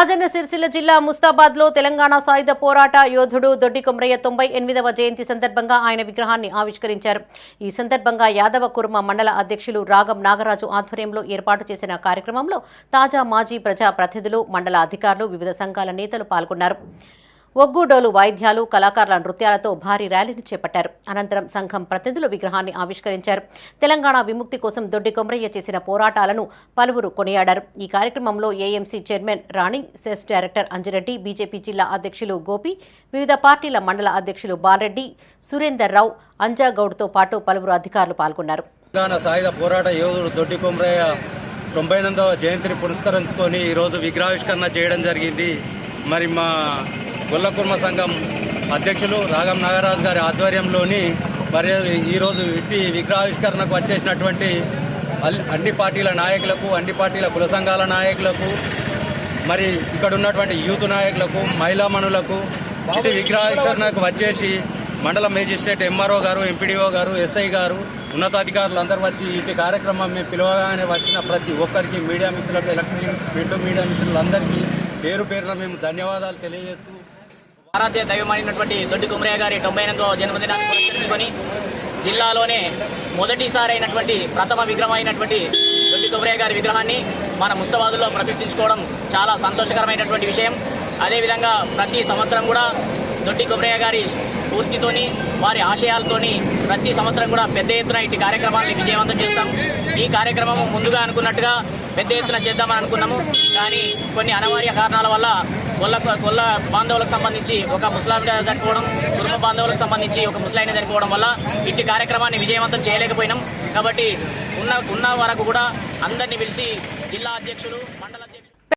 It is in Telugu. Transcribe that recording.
రాజన్న సిరిసిల్ల జిల్లా ముస్తాబాద్లో తెలంగాణ సాయుధ పోరాట యోధుడు దొడ్డి కొమరయ్య తొంభై ఎనిమిదవ జయంతి సందర్భంగా ఆయన విగ్రహాన్ని ఆవిష్కరించారు. ఈ సందర్భంగా యాదవ కుర్మ మండల అధ్యక్షులు రాగం నాగరాజు ఆధ్వర్యంలో ఏర్పాటు చేసిన కార్యక్రమంలో తాజా మాజీ ప్రజా ప్రతినిధులు మండల అధికారులు వివిధ సంఘాల నేతలు పాల్గొన్నారు. ఒగ్గుడోలు వాయిద్యాలు కళాకారుల నృత్యాలతో భారీ ర్యాలీని చేపట్టారు. అనంతరం సంఘం ప్రతినిధులు విగ్రహాన్ని ఆవిష్కరించారు. తెలంగాణ విముక్తి కోసం దొడ్డి కొమరయ్య చేసిన పోరాటాలను పలువురు కొనియాడారు. ఈ కార్యక్రమంలో AMC chairman Rani CESS director Anjireddy BJP జిల్లా అధ్యక్షులు గోపి వివిధ పార్టీల మండల అధ్యక్షులు బాలరెడ్డి సురేందర్ రావు అంజాగౌడ్తో పాటు పలువురు అధికారులు పాల్గొన్నారు. తెలంగాణ సాయుధ పోరాట యోధుడు దొడ్డి కొమరయ్య తొంభై ఎనిమిదవ జయంతిని పురస్కరించుకొని ఈరోజు విగ్రహావిష్కరణ చేయడం జరిగింది. మరి మా గొల్లకుర్మ సంఘం అధ్యక్షులు రాగం నాగరాజు గారి ఆధ్వర్యంలోని మరి ఈరోజు విప్పి విగ్రహావిష్కరణకు వచ్చేసినటువంటి అన్ని పార్టీల నాయకులకు అన్ని పార్టీల కుల సంఘాల నాయకులకు మరి ఇక్కడ ఉన్నటువంటి యూత్ నాయకులకు మహిళా మనులకు ఇటు విగ్రహావిష్కరణకు వచ్చేసి మండల మేజిస్ట్రేట్ ఎంఆర్ఓ గారు ఎంపీడీఓ గారు ఎస్ఐ గారు ఉన్నతాధికారులు అందరూ వచ్చి ఇటు కార్యక్రమం మేము పిలవగానే వచ్చిన ప్రతి ఒక్కరికి మీడియా మిత్రులకు ఎలక్ట్రానిక్ ప్రింట్ మీడియా మిత్రులందరికీ పేరు పేరున మేము ధన్యవాదాలు తెలియజేస్తూ భారతీయ దైవమైనటువంటి దొడ్డి కుమరయ్య గారి తొంభై ఎనిమిదో జన్మదినాన్ని పురస్కరించుకొని జిల్లాలోనే మొదటిసారి అయినటువంటి ప్రథమ విగ్రహం అయినటువంటి దొడ్డి కుమరయ్య గారి విగ్రహాన్ని మన ముస్తవాదుల్లో ప్రతిష్ఠించుకోవడం చాలా సంతోషకరమైనటువంటి విషయం. అదేవిధంగా ప్రతి సంవత్సరం కూడా దొడ్డి కుమరయ్య గారి స్ఫూర్తితోని వారి ఆశయాలతోని ప్రతి సంవత్సరం కూడా పెద్ద ఎత్తున ఇటు కార్యక్రమాన్ని విజయవంతం చేస్తాం. ఈ కార్యక్రమం ముందుగా అనుకున్నట్టుగా పెద్ద ఎత్తున చేద్దామని అనుకున్నాము. కానీ కొన్ని అనివార్య కారణాల వల్ల కొల్ల గొల్ల బాంధవులకు సంబంధించి ఒక ముస్లాం చనిపోవడం కుటుంబ బాంధవులకు సంబంధించి ఒక ముస్లాయిని చనిపోవడం వల్ల ఇట్టి కార్యక్రమాన్ని విజయవంతం చేయలేకపోయినాం. కాబట్టి ఉన్న ఉన్న వరకు కూడా అందరినీ పిలిచి జిల్లా అధ్యక్షులు మండల అధ్యక్షులు